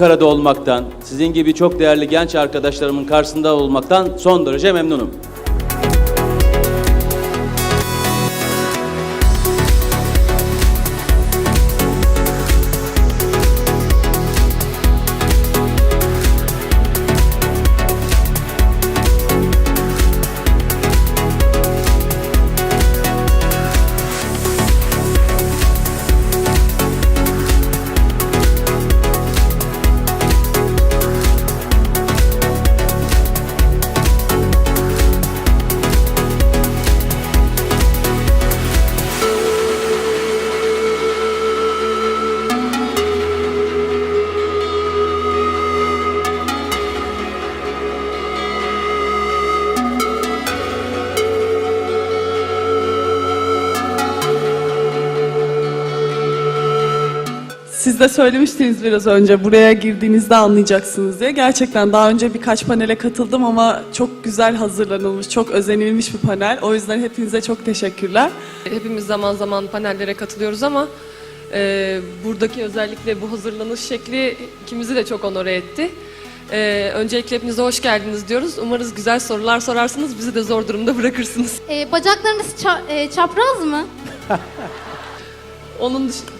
Ankara'da olmaktan, sizin gibi çok değerli genç arkadaşlarımın karşısında olmaktan son derece memnunum. Siz de söylemiştiniz biraz önce buraya girdiğinizde anlayacaksınız diye. Gerçekten daha önce birkaç panele katıldım ama çok güzel hazırlanılmış, çok özenilmiş bir panel. O yüzden hepinize çok teşekkürler. Hepimiz zaman zaman panellere katılıyoruz ama e, buradaki özellikle bu hazırlanış şekli ikimizi de çok onore etti. E, öncelikle hepinize hoş geldiniz diyoruz. Umarız güzel sorular sorarsınız, bizi de zor durumda bırakırsınız. Ee, bacaklarınız ça- e, çapraz mı? Onun dışında...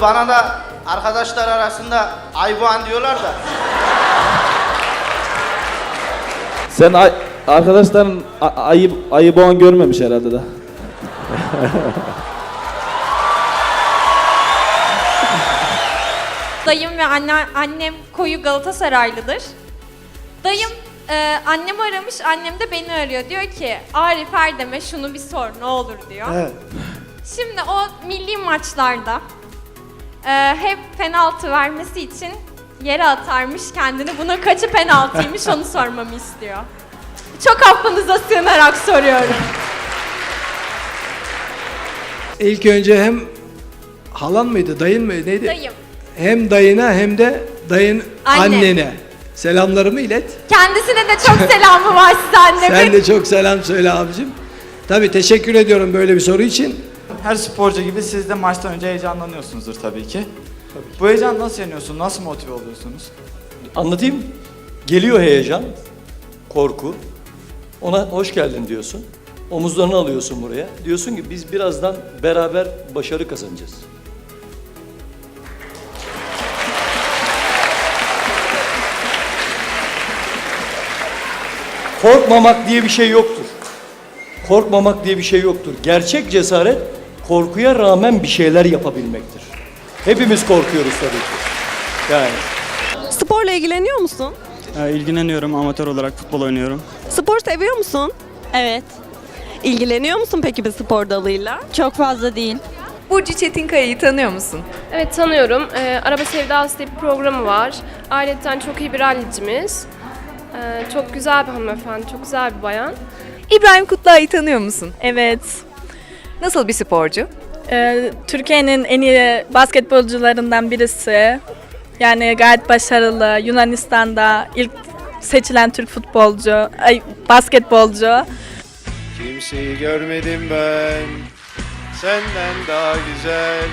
Bana da arkadaşlar arasında Aybuan diyorlar da. Sen ay- arkadaşların a- ayı ayı boğan görmemiş herhalde da. Dayım ve anne, annem koyu Galatasaraylıdır. Dayım e, annemi aramış, annem de beni arıyor. Diyor ki Arif Erdem'e şunu bir sor ne olur diyor. Şimdi o milli maçlarda e, hep penaltı vermesi için yere atarmış kendini. Buna kaçı penaltıymış onu sormamı istiyor. Çok affınıza sığınarak soruyorum. İlk önce hem halan mıydı, dayın mıydı, neydi? Dayım. Hem dayına hem de dayın Anne. annene selamlarımı ilet. Kendisine de çok selamı var size annemin. Sen de çok selam söyle abicim. Tabii teşekkür ediyorum böyle bir soru için. Her sporcu gibi siz de maçtan önce heyecanlanıyorsunuzdur tabii ki. Bu heyecan nasıl yeniyorsun? Nasıl motive oluyorsunuz? Anlatayım. Geliyor heyecan, korku. Ona hoş geldin diyorsun. Omuzlarını alıyorsun buraya. Diyorsun ki biz birazdan beraber başarı kazanacağız. Korkmamak diye bir şey yoktur. Korkmamak diye bir şey yoktur. Gerçek cesaret korkuya rağmen bir şeyler yapabilmektir. Hepimiz korkuyoruz tabii ki. Yani Sporla ilgileniyor musun? ilgileniyorum amatör olarak futbol oynuyorum. Spor seviyor musun? Evet. İlgileniyor musun peki bir spor dalıyla? Çok fazla değil. Burcu Çetinkaya'yı tanıyor musun? Evet tanıyorum. E, Araba Sevdası diye bir programı var. Ayrıca çok iyi bir rallicimiz. E, çok güzel bir hanımefendi, çok güzel bir bayan. İbrahim Kutluay'ı tanıyor musun? Evet. Nasıl bir sporcu? Ee, Türkiye'nin en iyi basketbolcularından birisi. Yani gayet başarılı. Yunanistan'da ilk seçilen Türk futbolcu, ay, basketbolcu. Kimseyi görmedim ben Senden daha güzel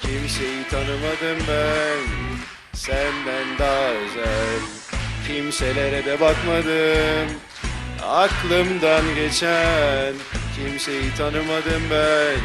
Kimseyi tanımadım ben Senden daha özel Kimselere de bakmadım Aklımdan geçen Kimseyi tanımadım ben